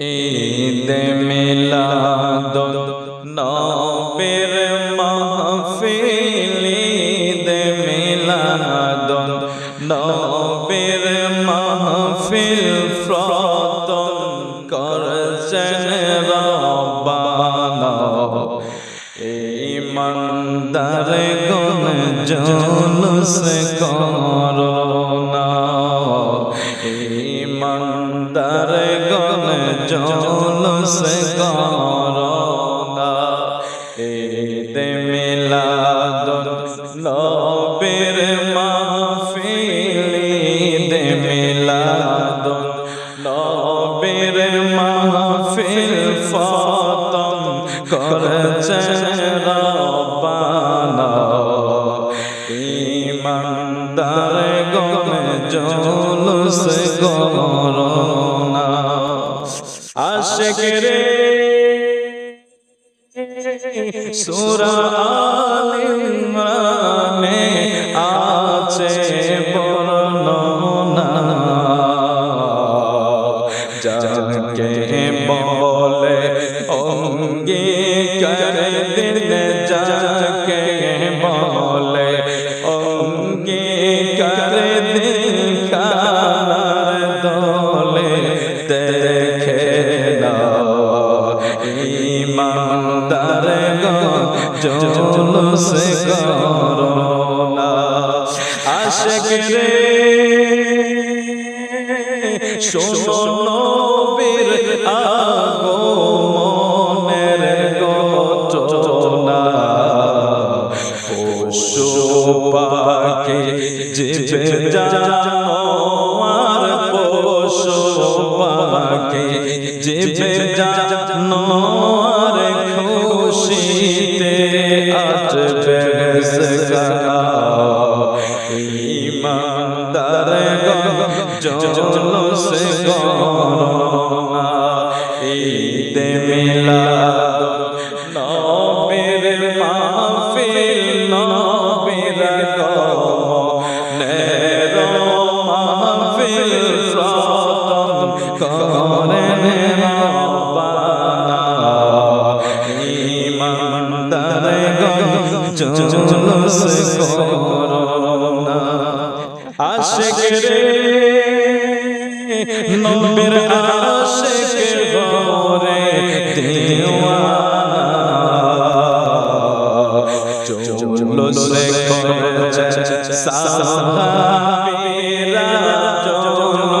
ঈদ মিলাদ, নবীর মাহফিল ঈদ মিলাদ, নবীর মাহফিল প্রতন করছেন রব্বানা। ইমানদার গুণ জুলুস করোনা ইমানদার গুণ জুলুস করোনা ঈদ মিলাদ নবীর মাহফিল ঈদ মিলাদ নবীর মাহফিল ফতম করছেন রব্বানা। ইমানদার গণ জুলুস করোনা আশিক রে সূরা আল ইমরানে আছে বর্ণনা যাকে বলে অঙ্গীকার দিন জুলুস করোনা। আশিক রে, শোনো নবীর আগমনের ঘটনা। পশু পাখি জীবে জানোয়ার পশু পাখি জীবে জানোয়ার জুলুস করোনা ঈদ মিলাদ নবীর মাহফিল নবীর গমনের মাহফিল প্রতম করেন রব্বানা ইমানদার জুলুস করোনা আশিক রে। নবীর আশিক রে দেওয়ানা। জুলুস করছে সাহাবীরা করোনা